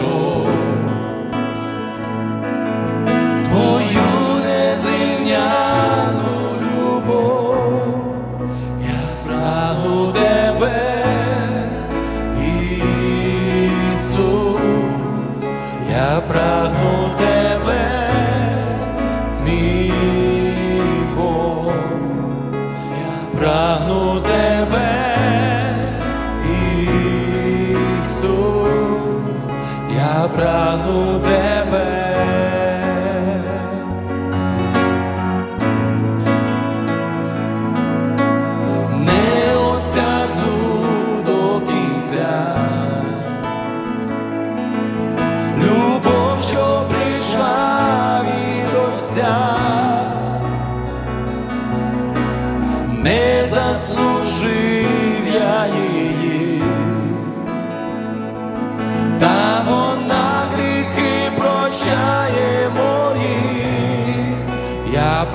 shore. я прагну тебе. Не осягну до кінця. Любов, що прийшла від Отця.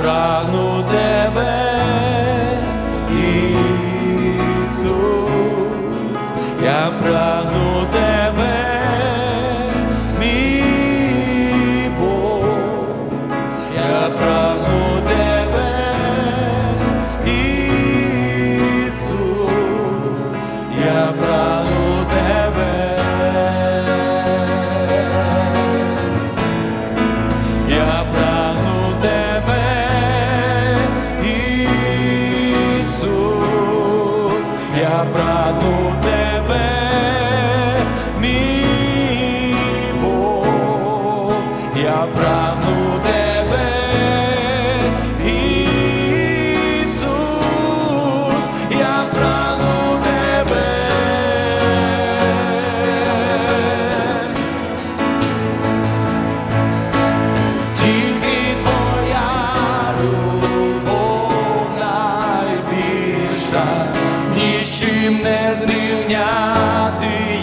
прагну тебе, Ісус, я прагну. Я прагну тебе, мій Бог, я прагну тебе, Ісус, я прагну тебе. Тільки твоя любов найбільша, ні з чим не зрівняти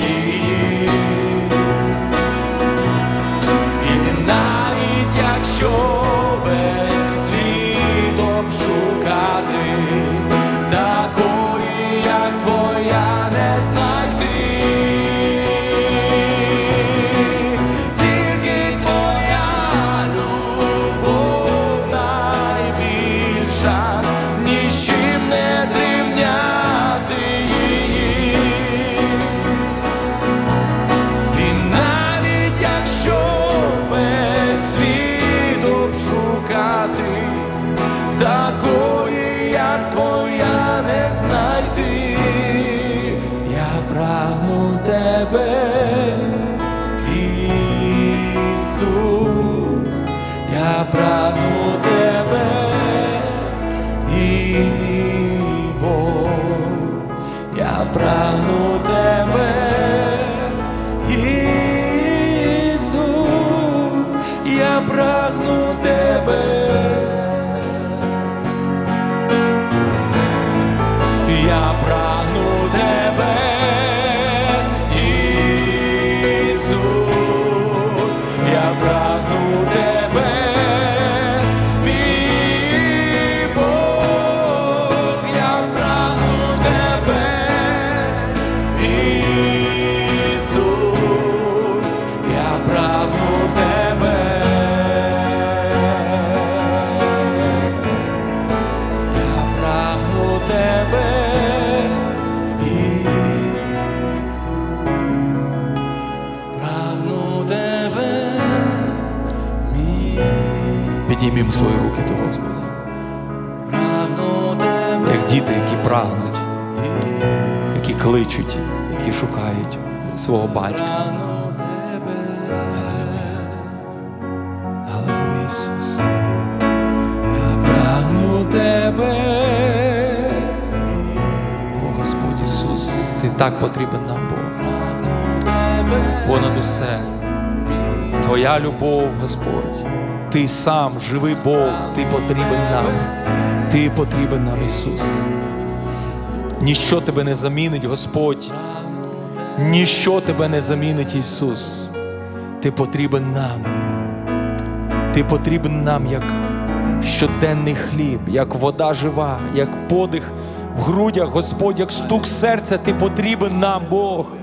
Ісус, я прагну тебе, і мій Бог, я прагну Підіймімо свої руки до Господа. Як діти, які прагнуть, які кличуть, які шукають свого батька. Аллилуйя, Ісус. Я прагну тебе, О Господь Ісус, Ти так потрібен нам, Бог. Понад усе. Твоя любов, Господь. Ти сам живий Бог, Ти потрібен нам. Ти потрібен нам, Ісус. Ніщо тебе не замінить, Господь. Ніщо тебе не замінить, Ісус. Ти потрібен нам. Ти потрібен нам як щоденний хліб, як вода жива, як подих в грудях, Господь, як стук серця. Ти потрібен нам, Бог.